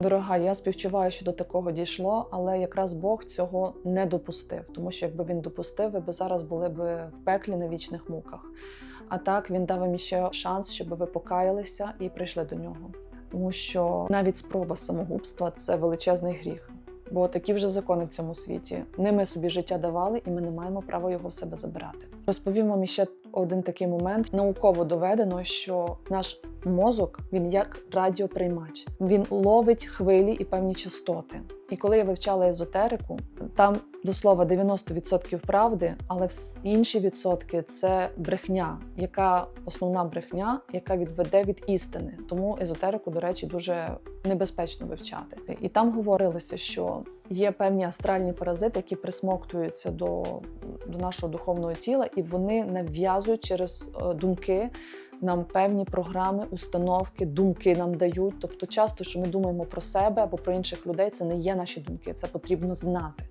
Дорога, я співчуваю, що до такого дійшло, але якраз Бог цього не допустив, тому що якби він допустив, ви б зараз були б в пеклі на вічних муках. А так він дав вам ще шанс, щоб ви покаялися і прийшли до нього. Тому що навіть спроба самогубства це величезний гріх. Бо такі вже закони в цьому світі. Не ми собі життя давали, і ми не маємо права його в себе забирати. Розповім вам ще один такий момент. Науково доведено, що наш мозок він як радіоприймач. Він ловить хвилі і певні частоти. І коли я вивчала езотерику, там до слова 90% правди, але інші відсотки це брехня, яка основна брехня, яка відведе від істини. Тому езотерику, до речі, дуже небезпечно вивчати. І там говорилося, що є певні астральні паразити, які присмоктуються до, до нашого духовного тіла, і вони нав'язують через е, думки нам певні програми, установки, думки нам дають. Тобто, часто, що ми думаємо про себе або про інших людей, це не є наші думки, це потрібно знати.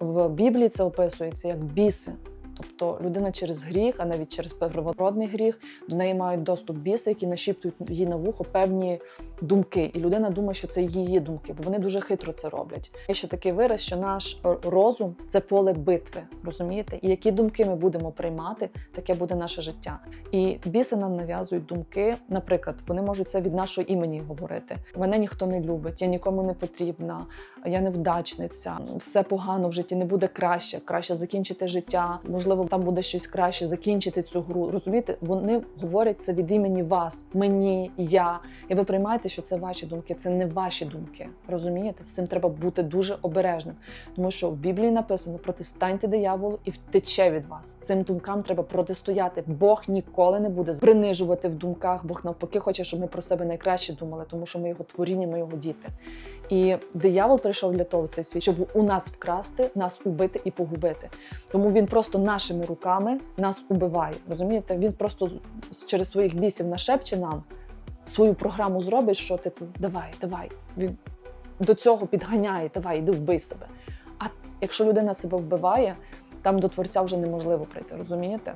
В Біблії це описується як біси. Тобто людина через гріх, а навіть через первородний гріх, до неї мають доступ біси, які нашіптують їй на вухо певні думки. І людина думає, що це її думки, бо вони дуже хитро це роблять. Є ще такий вираз, що наш розум це поле битви, розумієте? І які думки ми будемо приймати, таке буде наше життя. І біси нам нав'язують думки. Наприклад, вони можуть це від нашого імені говорити. Мене ніхто не любить, я нікому не потрібна, я невдачниця, все погано в житті не буде краще, краще закінчити життя. Можливо, там буде щось краще, закінчити цю гру. Розумієте, вони говорять це від імені вас, мені, я. І ви приймаєте, що це ваші думки, це не ваші думки. Розумієте? З цим треба бути дуже обережним, тому що в Біблії написано: протистаньте дияволу і втече від вас. Цим думкам треба протистояти. Бог ніколи не буде принижувати в думках. Бог навпаки хоче, щоб ми про себе найкраще думали, тому що ми його творіння, ми його діти. І диявол прийшов для того в цей світ, щоб у нас вкрасти, нас убити і погубити. Тому він просто нашими руками нас убиває. Розумієте? Він просто через своїх бісів нашепче нам свою програму зробить, що типу, давай, давай. Він до цього підганяє, давай, іди вбий себе. А якщо людина себе вбиває, там до творця вже неможливо прийти, розумієте?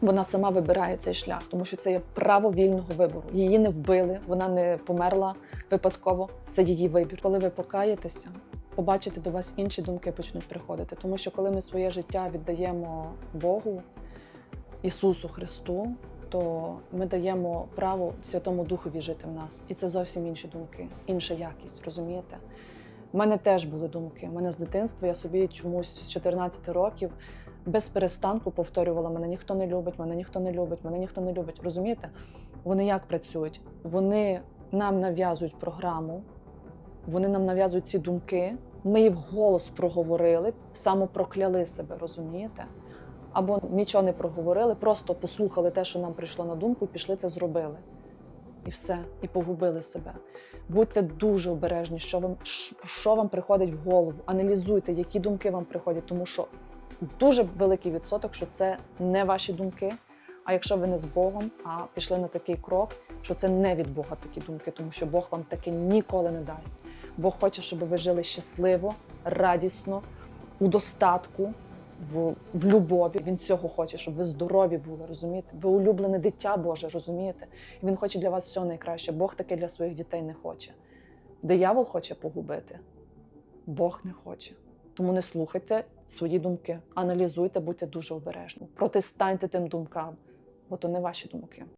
Вона сама вибирає цей шлях, тому що це є право вільного вибору. Її не вбили, вона не померла випадково. Це її вибір. Коли ви покаєтеся, побачите до вас інші думки почнуть приходити. Тому що коли ми своє життя віддаємо Богу, Ісусу Христу, то ми даємо право Святому Духові жити в нас. І це зовсім інші думки, інша якість, розумієте? У мене теж були думки. У мене з дитинства я собі чомусь з 14 років без перестанку повторювала: мене ніхто не любить, мене ніхто не любить, мене ніхто не любить. Розумієте? Вони як працюють? Вони нам нав'язують програму, вони нам нав'язують ці думки. Ми їх вголос проговорили, самопрокляли себе, розумієте? Або нічого не проговорили, просто послухали те, що нам прийшло на думку, пішли це зробили. І все, і погубили себе. Будьте дуже обережні, що вам, що вам приходить в голову. Аналізуйте, які думки вам приходять, тому що дуже великий відсоток, що це не ваші думки. А якщо ви не з Богом, а пішли на такий крок, що це не від Бога такі думки, тому що Бог вам таке ніколи не дасть. Бог хоче, щоб ви жили щасливо, радісно, у достатку, в, в любові. Він цього хоче, щоб ви здорові були, розумієте? Ви улюблене дитя Боже, розумієте? І він хоче для вас все найкраще. Бог таке для своїх дітей не хоче. Диявол хоче погубити, Бог не хоче. Тому не слухайте свої думки, аналізуйте, будьте дуже обережні. Протистаньте тим думкам, бо то не ваші думки.